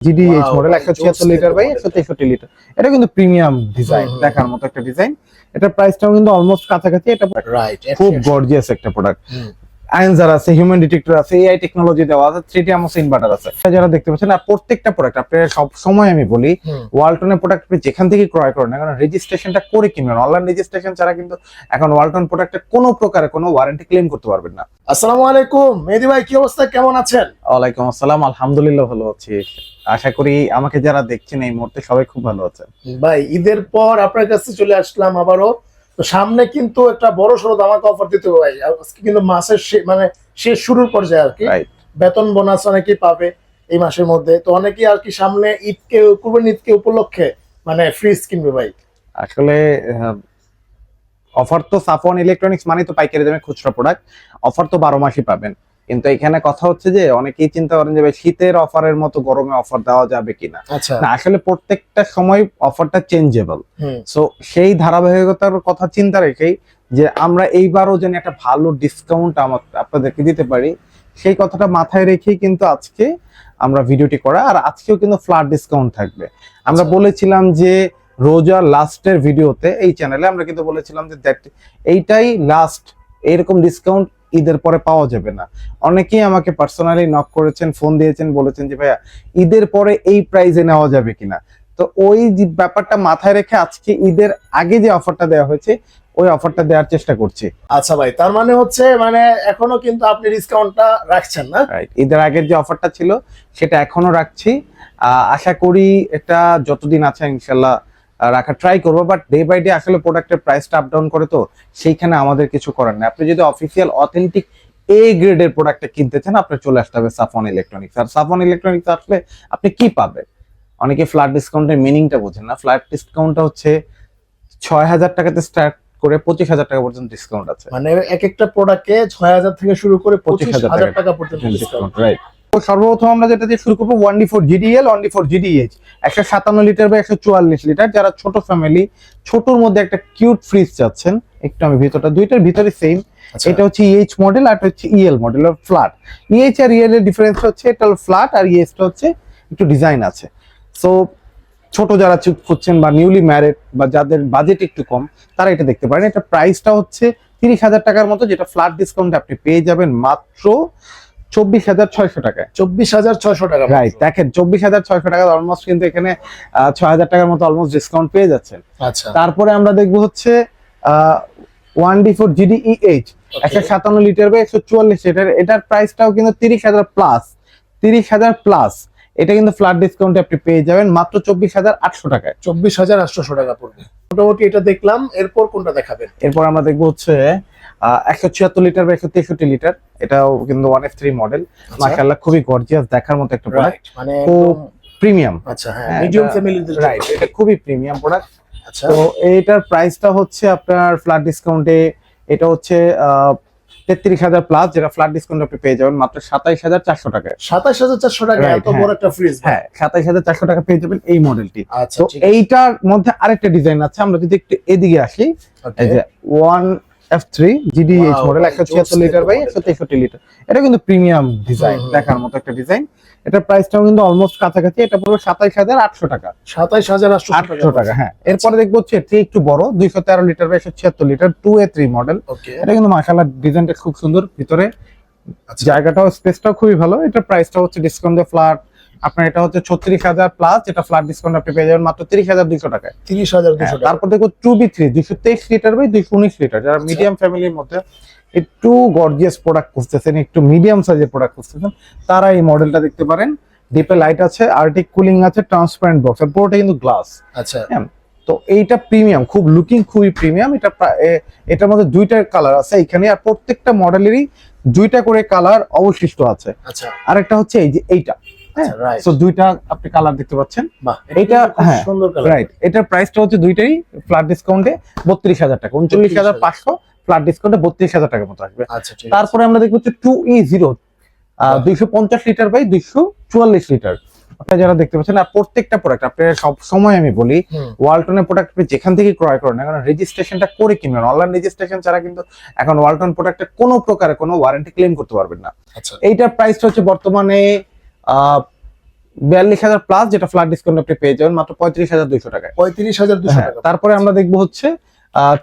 GDH model একশো ছিয়াত্তর litre by. একশো তেষট্টি লিটার এটা কিন্তু প্রিমিয়াম ডিজাইন হুম, দেখার মতো একটা ডিজাইন এটা প্রাইসটাও কিন্তু অলমোস্ট কাছাকাছি এটা রাইট খুব গর্জিয়াস একটা প্রোডাক্ট। আয়েন্সার আছে হিউম্যান ডিটেক্টর আছে এআই টেকনোলজি দেওয়া আছে থ্রি আমস ইনভার্টার আছে। যারা দেখতে পাচ্ছেন আর প্রত্যেকটা প্রোডাক্ট আপনারা সব সময় আমি বলি ওয়ালটনের প্রোডাক্ট আপনি যেখান থেকে ক্রয় করেন কারণ রেজিস্ট্রেশনটা করে কিনবেন। অনলাইন রেজিস্ট্রেশন ছাড়া কিন্তু এখন ওয়ালটন প্রোডাক্টের কোনো প্রকারে কোনো ওয়ারেন্টি ক্লেম করতে পারবেন না। আসসালামু আলাইকুম। মেহেদি ভাই কি অবস্থা? কেমন আছেন? ওয়ালাইকুম আসসালাম। আলহামদুলিল্লাহ ভালো আছি। আশা করি আমাকে যারা দেখছেন এই মুহূর্তে সবাই খুব ভালো আছেন। ভাই ঈদের পর আপনার কাছে চলে আসলাম আবারও। তো সামনে কিন্তু একটা বড় সড়ো দামাকা অফার দিতে হবে ভাই। আজকে কিন্তু মাসের মানে শেষ শুরুর পর্যায়ে আর কি। বেতন বোনাস অনেকেই পাবে এই মাসের মধ্যে। তো অনেকেই আর কি সামনে ঈদকে কুরবানি ঈদকে উপলক্ষে মানে ফ্রিজ কিনবে ভাই। আসলে অফার তো সাফন ইলেকট্রনিক্স মানে তো পাইকারি দামে খুচরা প্রোডাক্ট অফার তো বারো মাসই পাবেন। কিন্তু এখানে কথা হচ্ছে যে অনেকেই চিন্তা করেন যে শীতের অফারের মতো গরমে অফার দেওয়া যাবে কিনা। আচ্ছা। না আসলে প্রত্যেকটা সময় অফারটা চেঞ্জেবল সো সেই ধারাবাহিকতার কথা চিন্তা রেখেই যে আমরা এইবারও যেন একটা ভালো ডিসকাউন্ট আমার আপনাদেরকে দিতে পারি সেই কথাটা মাথায় রেখেই কিন্তু আজকে আমরা ভিডিওটি করা। আর আজকেও কিন্তু ফ্ল্যাট ডিসকাউন্ট থাকবে। আমরা আচ্ছা। বলেছিলাম যে রোজার লাস্টের ভিডিওতে এই চ্যানেলে আমরা কিন্তু বলেছিলাম যে that এইটাই লাস্ট এরকম ডিসকাউন্ট ঈদের পরে পাওয়া যাবে না। অনেকেই আমাকে পার্সোনালি নক করেছেন ফোন দিয়েছেন বলেছেন যে ভাইয়া ঈদের পরে এই প্রাইজে নেওয়া যাবে কিনা। তো ওই ব্যাপারটা মাথায় রেখে আজকে ঈদের আগে যে অফারটা দেওয়া হয়েছে ওই অফারটা দেওয়ার চেষ্টা করছি। আচ্ছা ভাই তার মানে হচ্ছে মানে এখনও কিন্তু আপনি ডিসকাউন্টটা রাখছেন না? রাইট ঈদের আগের যে অফারটা ছিল সেটা এখনও রাখছি। আশা করি এটা যতদিন আছে ইনশাল্লাহ রাখা ট্রাই করব বাট ডে বাই ডে আসলে প্রোডাক্টের প্রাইসটা আপ ডাউন করে তো সেইখানে আমাদের কিছু করার নেই। আপনি যদি অফিসিয়াল অথেন্টিক এ গ্রেডের প্রোডাক্টটা কিনতে চান আপনার চলে আসতে হবে সাফন ইলেকট্রনিক্স আর সাফন ইলেকট্রনিক্স আসলে আপনি কি পাবেন? অনেকে ফ্ল্যাট ডিসকাউন্টের মিনিংটা বোঝেন না। ফ্ল্যাট ডিসকাউন্টটা হচ্ছে ছয় হাজার টাকাতে স্টার্ট করে পঁচিশ হাজার টাকা পর্যন্ত ডিসকাউন্ট আছে। মানে এক একটা প্রোডাক্টে ছয় হাজার থেকে শুরু করে পঁচিশ 25,000 হাজার টাকা পর্যন্ত ডিসকাউন্ট রাইট সর্বপ্রথম আমরা যেটা দিয়ে শুরু করব one D four GDL one D four GDH একশো সাতান্ন লিটার বা একশো চুয়াল্লিশ লিটার যারা ছোট ফ্যামিলি ছোটর মধ্যে একটা কিউট ফ্রিজ চাচ্ছেন একটু আমি ভিতরটা দুইটার ভিতরে সেম আচ্ছা। এটা হচ্ছে ইএইচ মডেল আর হচ্ছে ইএল মডেল ফ্ল্যাট ইএইচ আর ইএল এর ডিফারেন্স হচ্ছে এটা ফ্ল্যাট আর ইএইচটা হচ্ছে একটু ডিজাইন আছে। সো ছোট যারা চুপ করছেন বা নিউলি ম্যারিড বা যাদের বাজেট একটু কম তারা এটা দেখতে পারেন। এটা প্রাইসটা হচ্ছে তিরিশ হাজার টাকার মতো যেটা ফ্ল্যাট ডিসকাউন্ট আপনি পেয়ে যাবেন মাত্র চব্বিশ হাজার ছয়শো চব্বিশ হাজার ছয়শো টাকা রাইট দেখেন চব্বিশ হাজার ছয়শো টাকা অলমোস্ট কিন্তু এখানে ছয় হাজার টাকার মতো অলমোস্ট ডিসকাউন্ট পেয়ে যাচ্ছেন। আচ্ছা। তারপরে আমরা দেখব হচ্ছে ওয়ান ডি ফোর জিডিইএইচ একশো সাতান্ন লিটার বা একশো চুয়াল্লিশ লিটার। এটার প্রাইসটাও কিন্তু তিরিশ হাজার প্লাস তিরিশ হাজার প্লাস এটা কিন্তু ফ্ল্যাট ডিসকাউন্টে আপনি পেয়ে যাবেন মাত্র চব্বিশ হাজার আটশো টাকায়। চব্বিশ হাজার আটশোশো টাকা পড়বে। মোটামুটি এটা দেখলাম এরপর কোনটা দেখাবেন? এরপর আমরা দেখব হচ্ছে একশো ছিয়াত্তর লিটার বা একশো তেষট্টি লিটার এটাও কিন্তু ওয়ান এফ থ্রি মডেল মার্শাল্লাহ খুবই গর্জিয়াস দেখার মতো একটা প্রোডাক্ট মানে প্রিমিয়াম আচ্ছা হ্যাঁ হ্যাঁ, মিডিয়াম এটা- ফ্যামিলিদের রাইট এটা খুবই প্রিমিয়াম প্রোডাক্ট আচ্ছা। তো এইটার প্রাইসটা হচ্ছে আপনার ফ্ল্যাট ডিসকাউন্টে এটা হচ্ছে তেত্রিশ হাজার প্লাস যেটা ফ্ল্যাট ডিসকাউন্ট আপনি পেয়ে যাবেন মাত্র সাতাইশ হাজার চারশো টাকায়। সাতাশ হাজার চারশো টাকা এত বড় হ্যাঁ। একটা ফ্রিজ হ্যাঁ সাতাইশ হাজার চারশো টাকা পেয়ে যাবেন এই মডেলটি আচ্ছা তো এইটার মধ্যে আরেকটা ডিজাইন আছে আমরা যদি একটু এদিকে আসি। One F three GDH model ভাই, একশো জোস ছিয়াত্তর লিটার বাই model। একশো তেষট্টি লিটার এটা কিন্তু প্রিমিয়াম ডিজাইন দেখার মতো একটা ডিজাইন এটার প্রাইসটাও কিন্তু অলমোস্ট কাছাকাছি এটা পুরো সাতাইশ হাজার আটশো টাকা। সাতাইশ হাজার আটশো আটশো টাকা হ্যাঁ। এরপরে দেখব হচ্ছে এটি একটু বড় দুইশো তেরো লিটার বা একশো ছিয়াত্তর litre two A three model okay এটা কিন্তু মাসাল্লাহ ডিজাইনটা খুব সুন্দর ভিতরে আচ্ছা। জায়গাটাও স্পেসটাও খুবই ভালো। এটা প্রাইসটা হচ্ছে ডিসকাউন্ট ফ্ল্যাট আপনার এটা হচ্ছে ছত্রিশ হাজার প্লাস এটা ফ্ল্যাট ডিসকাউন্ট আপনি পেয়ে যাবেন মাত্র তিরিশ হাজার দুইশো টাকায়। তিরিশ হাজার হ্যাঁ, দুশো তারপর দেখো টু বি থ্রি দুইশো তেইশ লিটার বাই দুইশো উনিশ লিটার যারা মিডিয়াম ফ্যামিলির মধ্যে একটু গর্জিয়াস প্রোডাক্ট খুঁজতেছেন একটু মিডিয়াম সাইজের প্রোডাক্ট খুঁজতেছেন তারা এই মডেলটা দেখতে পারেন। ডিপে লাইট আছে আর্টিক কুলিং আছে ট্রান্সপারেন্ট বক্স আর পুরোটা কিন্তু গ্লাস আচ্ছা। তো এইটা প্রিমিয়াম খুব লুকিং খুবই প্রিমিয়াম এটা এটার মধ্যে দুইটা কালার আছে এখানে আর প্রত্যেকটা মডেলেরই দুইটা করে কালার অবশিষ্ট আছে। আচ্ছা। আরেকটা হচ্ছে এই যে এইটা। হ্যাঁ আচ্ছা দুইটা আপনি কালার দেখতে পাচ্ছেন। এটা হ্যাঁ, সুন্দর কালার রাইট এটার প্রাইসটা হচ্ছে দুইটাই ফ্ল্যাট ডিসকাউন্টে বত্রিশ হাজার টাকা উনচল্লিশ হাজার পাঁচশো ফ্ল্যাট ডিসকাউন্টে বত্রিশ হাজার টাকার মতো আসবে। আচ্ছা তারপরে আমরা দেখব হচ্ছে টু ই জিরো দুইশো পঞ্চাশ লিটার বাই দুইশো চুয়াল্লিশ লিটার আপনারা যারা দেখতে পাচ্ছেন আর প্রত্যেকটা প্রোডাক্ট আপনারা সব সময় আমি বলি ওয়ালটনের প্রোডাক্ট আপনি যেখান থেকে ক্রয় করেন না কারণ রেজিস্ট্রেশনটা করে কিনবেন। অনলাইন রেজিস্ট্রেশন ছাড়া কিন্তু এখন ওয়ালটন প্রোডাক্টের কোনো প্রকারে কোনো ওয়ারেন্টি ক্লেম করতে পারবেন না। আচ্ছা। এইটার প্রাইসটা হচ্ছে বর্তমানে বিয়াল্লিশ হাজার প্লাস যেটা ফ্ল্যাট ডিসকাউন্ট আপনি পেয়ে যাবেন মাত্র পঁয়ত্রিশ হাজার দুইশো টাকায়। পঁয়ত্রিশ হাজার দুশো হ্যাঁ, টাকা। তারপরে আমরা দেখব হচ্ছে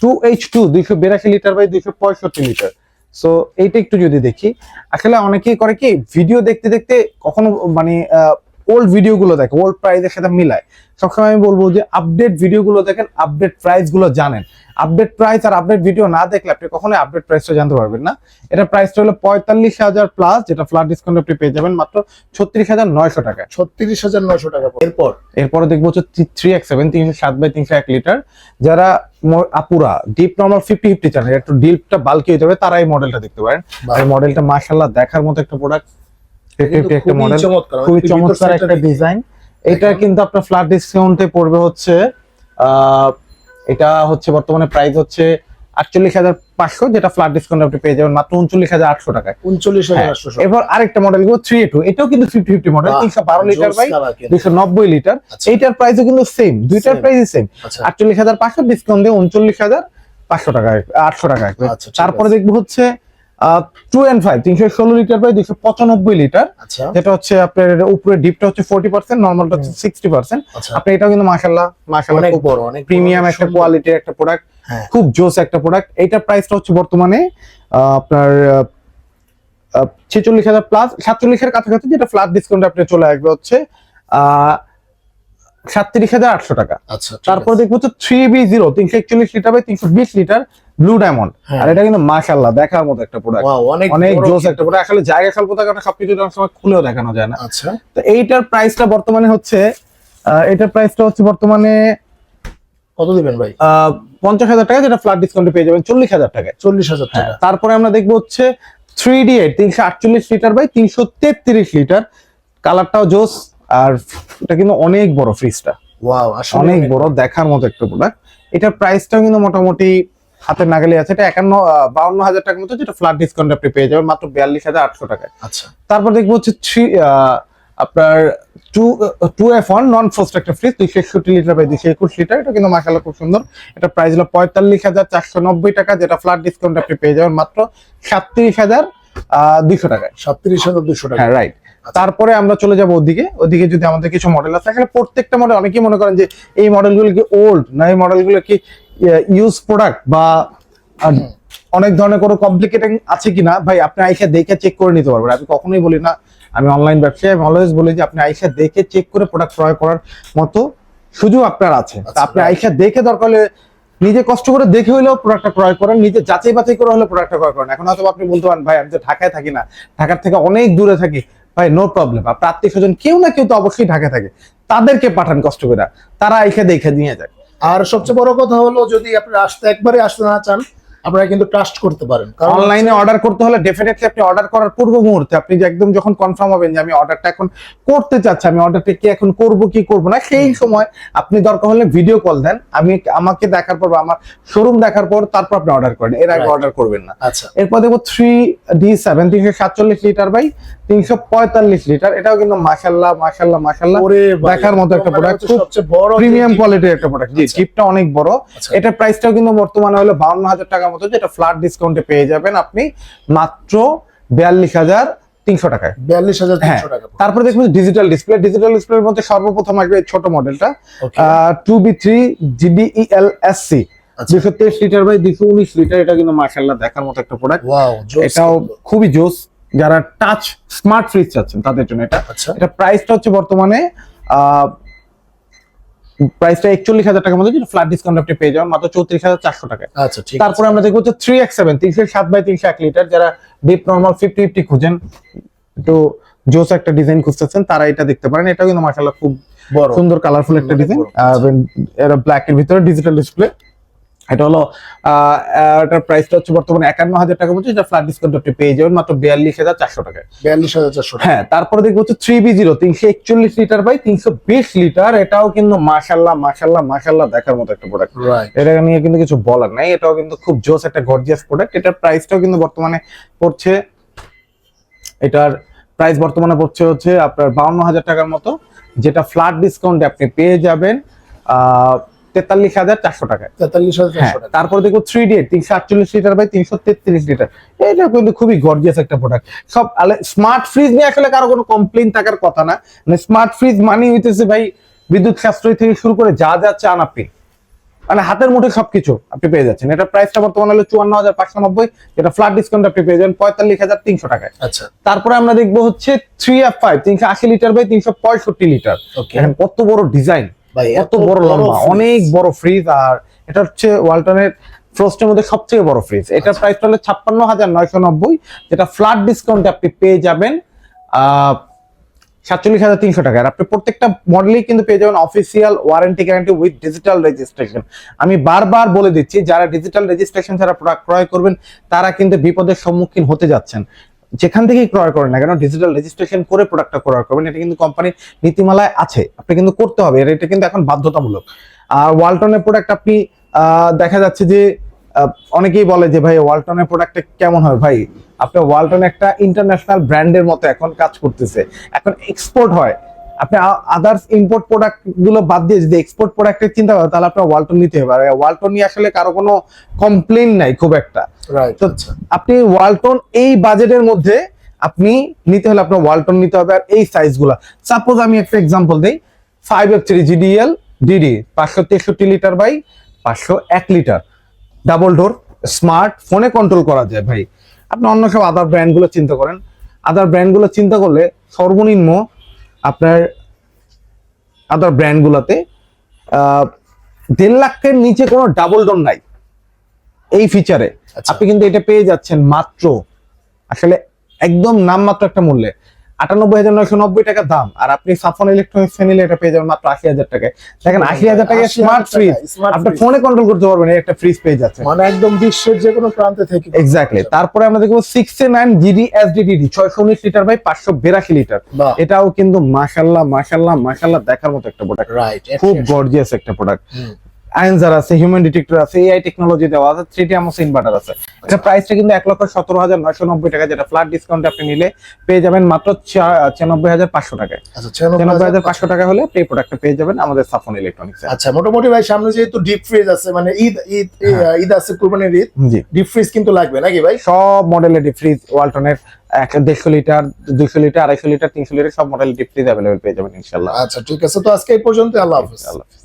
টু এইচ টু দুইশো বিরাশি লিটার বাই দুইশো পঁয়ষট্টি লিটার সো এইটা একটু যদি দেখি আসলে অনেকেই করে কি ভিডিও দেখতে দেখতে কখনো মানে ওল্ড ভিডিও গুলো দেখে ওল্ড প্রাইসের সাথে মিলায়। সবসময় আমি বলব যে আপডেট ভিডিও গুলো দেখেন আপডেট প্রাইসগুলো জানেন। আপডেট প্রাইস আর আপডেট ভিডিও না দেখলে আপনি কখনোই আপডেট প্রাইসটা জানতে পারবেন না। এটা প্রাইসটা হলো পঁয়তাল্লিশ হাজার প্লাস যেটা ফ্ল্যাট ডিসকাউন্ট আপনি পেয়ে যাবেন মাত্র ছত্রিশ হাজার নয়শো টাকা ছত্রিশ হাজার নশো টাকা এরপর এরপরে দেখব হচ্ছে থ্রি এক্স সেভেন তিনশো সাত বাই তিনশো এক লিটার যারা আপুরা ডিপ নর্মাল ফিফটি ফিফটি চান একটু ডিপটা বাল্কি হতে হবে তারা এই মডেলটা দেখতে পারেন। এই মডেলটা মার্শাল্লাহ দেখার মতো একটা প্রোডাক্ট ফিফটি একটা মডেল খুবই চমৎকার একটা ডিজাইন এটা কিন্তু আপনার ফ্ল্যাট ডিসকাউন্টে পড়বে হচ্ছে এটা হচ্ছে বর্তমানে প্রাইস হচ্ছে আটচল্লিশ হাজার পাঁচশো যেটা ফ্ল্যাট ডিসকাউন্ট আপনি পেয়ে যাবেন মাত্র উনচল্লিশ হাজার আটশো টাকায়। উনচল্লিশ হাজার হ্যাঁ, আটশো এবার আরেকটা মডেলগুলো থ্রি টু এটাও কিন্তু ফিফটি ফিফটি মডেল তিনশো বারো লিটার বাই দুইশো নব্বই লিটার আচ্ছা। এইটার প্রাইসও কিন্তু সেম দুইটার. প্রাইসই সেম আচ্ছা। আটচল্লিশ হাজার পাঁচশো ডিসকাউন্ট দিয়ে উনচল্লিশ হাজার পাঁচশো টাকা আটশো টাকা আচ্ছা, তারপরে। দেখব হচ্ছে টু এন্ড ফাইভ তিনশো ষোলো লিটার বাই পঁচানব্বই লিটার আচ্ছা। যেটা হচ্ছে আপনার উপরে ডিপটা হচ্ছে ফোর্টি পার্সেন্ট নর্মালটা হচ্ছে সিক্সটি পার্সেন্ট আচ্ছা। আপনি এটাও কিন্তু মাসাল্লাহ মাসাল্লাহ খুব বড় অনেক প্রিমিয়াম একটা কোয়ালিটির একটা প্রোডাক্ট হ্যাঁ। খুব জোস একটা প্রোডাক্ট এইটার প্রাইসটা হচ্ছে বর্তমানে আপনার ছেচল্লিশ হাজার প্লাস সাতচল্লিশের কাছাকাছি যেটা ফ্ল্যাট ডিসকাউন্ট আপনি চলে আসবে হচ্ছে সাতত্রিশ হাজার আটশো টাকা। আচ্ছা তারপর দেখব হচ্ছে থ্রি বি জিরো তিনশো একচল্লিশ লিটার বাই তিনশো বিশ লিটার ব্লু ডায়মন্ড হ্যাঁ। আর এটা কিন্তু মাশাল্লাহ দেখার মতো একটা প্রোডাক্ট অনেক জোস একটা প্রোডাক্ট আসলে জায়গা স্বল্পতার কারণে সবকিছু অনেক সময় খুলেও দেখানো যায় না। আচ্ছা। তো এইটার প্রাইসটা বর্তমানে হচ্ছে এটার প্রাইসটা হচ্ছে বর্তমানে কত দিবেন ভাই? পঞ্চাশ হাজার টাকা যেটা ফ্ল্যাট ডিসকাউন্টে পেয়ে যাবেন চল্লিশ হাজার টাকায়। চল্লিশ হাজার হ্যাঁ, টাকা। তারপরে আমরা দেখব হচ্ছে থ্রি ডি এইট তিনশো আটচল্লিশ লিটার বাই তিনশো তেত্রিশ লিটার কালারটাও জোস আর এটা কিন্তু অনেক বড় ফ্রিজটা ওয়াও অনেক বড় দেখার মতো একটা প্রোডাক্ট এটার প্রাইসটাও কিন্তু মোটামুটি হাতের নাগালে আছে এটা একান্ন বাউন্ন হাজার টাকার মতো যেটা ফ্ল্যাট ডিসকাউন্ট আপনি পেয়ে যাবেন মাত্র বিয়াল্লিশ হাজার আটশো টাকায়। আচ্ছা। তারপর দেখব হচ্ছে থ্রি আপনার two two F one non frost একটা ফ্রিজ দুইশো একষট্টি লিটার বাই দুইশো একুশ লিটার এটা কিন্তু মাসাল্লাহ খুব সুন্দর। এটা প্রাইস হলো পঁয়তাল্লিশ হাজার চারশো নব্বই টাকা যেটা ফ্ল্যাট ডিসকাউন্ট আপনি পেয়ে যাবেন মাত্র সাতত্রিশ হাজার দুইশো টাকায়। সাতত্রিশ হাজার দুশো টাকা। হ্যাঁ রাইট তারপরে আমরা চলে যাব ওদিকে। ওদিকে যদি আমাদের কিছু মডেল আছে আসলে প্রত্যেকটা মডেল অনেকেই মনে করেন যে এই মডেলগুলো কি ওল্ড না এই মডেলগুলো কি ইউজ প্রোডাক্ট বা অনেক ধরনের কোনো কমপ্লিকেটিং আছে কিনা? ভাই আপনি আইসা দেখে চেক করে নিতে পারবেন। আমি কখনোই বলি না। আমি অনলাইন ব্যবসায় আমি অলওয়েজ বলি যে আপনি আইসা দেখে চেক করে প্রোডাক্ট ক্রয় করার মতো সুযোগ আপনার আছে। আচ্ছা, আপনি আইসা দেখে দরকার হলে নিজে কষ্ট করে দেখে হলেও প্রোডাক্টটা ক্রয় করেন নিজে যাচাই বাছাই করে হলে প্রোডাক্টটা ক্রয় করেন। এখন হয়তো আপনি বলতে পারেন ভাই আমি তো ঢাকায় থাকি না। ঢাকার থেকে অনেক দূরে থাকি। ভাই নো প্রবলেম আপনার আত্মীয় স্বজন কেউ না কেউ তো অবশ্যই ঢাকায় থাকে। তাদেরকে পাঠান কষ্ট করে। তারা এসে দেখে নিয়ে যায়। আর সবচেয়ে বড় কথা হলো যদি আপনি আসতে একবারে আসতে না চান আপনারা কিন্তু ট্রাস্ট করতে পারেন। কারণ অনলাইনে অর্ডার করতে হলে ডেফিনেটলি আপনি অর্ডার করার পূর্ব মুহূর্তে আপনি একদম যখন কনফার্ম হবেন যে আমি অর্ডারটা এখন করতে চাচ্ছি আমি অর্ডারটা কি এখন করব কি করব না সেই সময় আপনি দরকার হলে ভিডিও কল দেন। আমি আমাকে দেখার পর আমার শোরুম দেখার পর তারপর আপনি অর্ডার করেন। এর আগে অর্ডার করবেন না। আচ্ছা। এরপর দেখব থ্রি ডি সেভেন তিনশো সাতচল্লিশ লিটার বাই তিনশো পঁয়তাল্লিশ লিটার এটাও কিন্তু মাসাল্লাহ মাসাল্লাহ মাসাল্লাহ ওরে দেখার মতো একটা মানে product, হচ্ছে খুব বড় প্রিমিয়াম কোয়ালিটির একটা প্রোডাক্ট জি আচ্ছা। চিপটা অনেক বড়। আচ্ছা। এটার প্রাইসটাও কিন্তু বর্তমানে হলো বাউন্ন হাজার টাকার মতো যেটা ফ্ল্যাট ডিসকাউন্টে পেয়ে যাবেন আপনি মাত্র বিয়াল্লিশ হাজার তিনশো টাকায়। বিয়াল্লিশ হাজার হ্যাঁ তারপরে দেখবেন ডিজিটাল ডিসপ্লে ডিজিটাল ডিসপ্লের মধ্যে সর্বপ্রথম আসবে ছোট মডেলটা two B three GDEL S C. দুশো তেইশ লিটার বাই দুশো উনিশ লিটার এটা কিন্তু মার্শাল্লাহ দেখার মতো একটা প্রোডাক্ট এটাও খুবই জোস। যারা টাচ স্মার্ট ফ্রিজ চাচ্ছেন তাদের জন্য এটা। আচ্ছা। এটা প্রাইসটা হচ্ছে বর্তমানে প্রাইসটা একচল্লিশ হাজার টাকার মধ্যে ফ্ল্যাট ডিসকাউন্ট আপনি পেয়ে যাবেন মাত্র চৌত্রিশ হাজার চারশো টাকা আচ্ছা ঠিক তারপরে আমরা দেখব হচ্ছে থ্রি এক্স সেভেন তিনশো সাত বাই তিনশো এক লিটার যারা ডিপ নর্মাল ফিফটি ফিফটি খুঁজেন একটু জোস একটা ডিজাইন খুঁজতেছেন তারা এটা দেখতে পারেন। এটাও কিন্তু মার্শাল্লাহ খুব বড়। সুন্দর কালারফুল একটা ডিজাইন আর এটা ব্ল্যাক এর ভিতরে ডিজিটাল ডিসপ্লে এটা হলো আহ, এটার প্রাইসটা হচ্ছে বর্তমানে একান্ন হাজার টাকা মতো যেটা ফ্ল্যাট ডিসকাউন্ট আপনি পেয়ে যাবেন মাত্র বিয়াল্লিশ হাজার চারশো টাকায়। বিয়াল্লিশ হাজার চারশো হ্যাঁ তারপরে দেখব হচ্ছে থ্রি বি জিরো তিনশো একচল্লিশ লিটার বাই তিনশো বিশ লিটার এটাও কিন্তু মাসাল্লাহ মাসাল্লাহ মাসাল্লাহ দেখার মতো একটা প্রোডাক্ট এটা নিয়ে কিন্তু কিছু বলার নাই এটাও কিন্তু খুব জোস একটা গর্জিয়াস প্রোডাক্ট এটার প্রাইসটাও কিন্তু বর্তমানে পড়ছে এটার প্রাইস বর্তমানে পড়ছে হচ্ছে আপনার বাউন্ন হাজার টাকার মতো যেটা ফ্ল্যাট ডিসকাউন্টে আপনি পেয়ে যাবেন আহ, তেতাল্লিশ হাজার চারশো টাকায়। তেতাল্লিশ হাজার টাকা। তারপর দেখো থ্রি ডি তিনশো আটচল্লিশ লিটার বাই তিনশো তেত্রিশ লিটার এটা কিন্তু খুবই গর্জিয়াস একটা প্রোডাক্ট সব স্মার্ট ফ্রিজ নিয়ে আসলে কারও কোনো কমপ্লেন থাকার কথা না। মানে স্মার্ট ফ্রিজ মানে হইতেছে ভাই বিদ্যুৎ সাশ্রয় থেকে শুরু করে যা যা চান আপনি। মানে হাতের মুঠে সবকিছু আপনি পেয়ে যাচ্ছেন। এটা প্রাইসটা বর্তমানে হলো চুয়ান্ন হাজার পাঁচশো নব্বই যেটা ফ্ল্যাট ডিসকাউন্ট আপনি পেয়ে যাবেন পঁয়তাল্লিশ হাজার তিনশো টাকায়। আচ্ছা। তারপরে আমরা দেখব হচ্ছে থ্রি এফ ফাইভ তিনশো আশি লিটার বাই তিনশো পঁয়ষট্টি লিটার কত বড় ডিজাইন ভাই কত বড় লম্বা অনেক বড় ফ্রিজ আর এটা হচ্ছে ওয়ালটনের ফ্রস্টের মধ্যে সবচেয়ে বড় ফ্রিজ এটার প্রাইস হলো ছাপ্পান্ন হাজার নয়শো নব্বই যেটা ফ্ল্যাট ডিসকাউন্টে আপনি পেয়ে যাবেন সাতচল্লিশ হাজার তিনশো টাকা। আর আপনি প্রত্যেকটা মডেলই কিন্তু পেয়ে যাবেন official warranty guarantee with digital registration আমি বারবার বলে দিচ্ছি যারা ডিজিটাল রেজিস্ট্রেশন ছাড়া প্রোডাক্ট ক্রয় করবেন তারা কিন্তু বিপদের সম্মুখীন হতে যাচ্ছেন। যেখান থেকেই ক্রয় করেন না কেন ডিজিটাল রেজিস্ট্রেশন করে প্রোডাক্টটা ক্রয় করবেন, এটা কিন্তু কোম্পানির নীতিমালায় আছে। আপনি কিন্তু করতে হবে, এটা কিন্তু এখন বাধ্যতামূলক। আর ওয়ালটনের প্রোডাক্ট আপনি দেখা যাচ্ছে যে অনেকেই বলে যে, ভাই, ওয়ালটনের প্রোডাক্টটা কেমন হয়? ভাই, আপনার ওয়ালটন একটা ইন্টারন্যাশনাল ব্র্যান্ডের মতো এখন কাজ করতেছে। এখন এক্সপোর্ট হয়। আপনি আদার্স ইম্পোর্ট প্রোডাক্টগুলো বাদ দিয়ে যদি এক্সপোর্ট প্রোডাক্টের চিন্তা করেন তাহলে আপনার ওয়ালটন নিতে হবে। আর ওয়ালটন নিয়ে আসলে কারও কোনো কমপ্লেন নাই খুব একটা। রাইট তো আচ্ছা। আপনি ওয়ালটন এই বাজেটের মধ্যে আপনি নিতে হলে আপনার ওয়ালটন নিতে হবে আর এই সাইজগুলো সাপোজ আমি একটা এক্সাম্পল দিই five F three GDL DD পাঁচশো তেষট্টি লিটার বাই পাঁচশো এক লিটার ডাবল ডোর স্মার্ট ফোনে কন্ট্রোল করা যায় ভাই। আপনি অন্য সব আদার ব্র্যান্ডগুলো চিন্তা করেন। আদার ব্র্যান্ডগুলো চিন্তা করলে সর্বনিম্ন আপনার আদার ব্র্যান্ডগুলোতে আহ, দেড় লাখের নিচে কোনো ডাবল ডোর নাই। এই ফিচারে আচ্ছা। আপনি কিন্তু এটা পেয়ে যাচ্ছেন মাত্র আসলে একদম নামমাত্র একটা মূল্যে। আটানব্বই হাজার নয়শো নব্বই টাকা দাম। আর আপনি সাফন ইলেকট্রনিক্স নিলে এটা পেয়ে যাবেন মাত্র আশি হাজার টাকায় দেখেন আশি হাজার টাকায় স্মার্ট টাকা, ফ্রিজ smart আপনি ফোনে কন্ট্রোল করতে পারবেন একটা ফ্রিজ পেয়ে যাচ্ছে মানে একদম বিশ্বের যে কোনো প্রান্তে থেকে এক্স্যাক্টলি তারপরে আমরা দেখব six A nine GD SDDD ছয়শো উনিশ লিটার বাই পাঁচশো বিরাশি লিটার এটাও কিন্তু মাশাল্লাহ মাশাল্লাহ মাশাল্লাহ দেখার মতো একটা প্রোডাক্ট রাইট খুব গর্জিয়াস একটা প্রোডাক্ট আয়েন্সার আছে হিউম্যান ডিটেক্টর আছে এআই টেকনোলজি দেওয়া আছে থ্রি আমস ইনভার্টার আছে। এটা প্রাইসটা কিন্তু এক লক্ষ সতেরো হাজার নয়শো নব্বই টাকা যেটা ফ্ল্যাট ডিসকাউন্ট আপনি নিলে পেয়ে যাবেন মাত্র ছিয়ানব্বই হাজার পাঁচশো টাকায়। আচ্ছা ছিয়ানব্বই হাজার পাঁচশো টাকা হলে এই প্রোডাক্টটা পেয়ে যাবেন আমাদের সাফন ইলেকট্রনিক্স আচ্ছা মোটামুটি ভাই সামনে যেহেতু ডিপ ফ্রিজ আছে মানে ঈদ ঈদ হ্যাঁ। ঈদ আছে কুরবানির ঈদ জি। ডিপ ফ্রিজ কিন্তু লাগবে নাকি ভাই? সব মডেলের ডিপ ফ্রিজ ওয়ালটনের এক দেড়শো লিটার দুইশো লিটার আড়াইশো লিটার তিনশো লিটার সব মডেলের ডিপ ফ্রিজ অ্যাভেলেবেল পেয়ে যাবেন ইনশাল্লাহ আচ্ছা ঠিক আছে। তো আজকে এই পর্যন্ত আল্লাহ হাফিজ। আল্লাহ হাফেজ।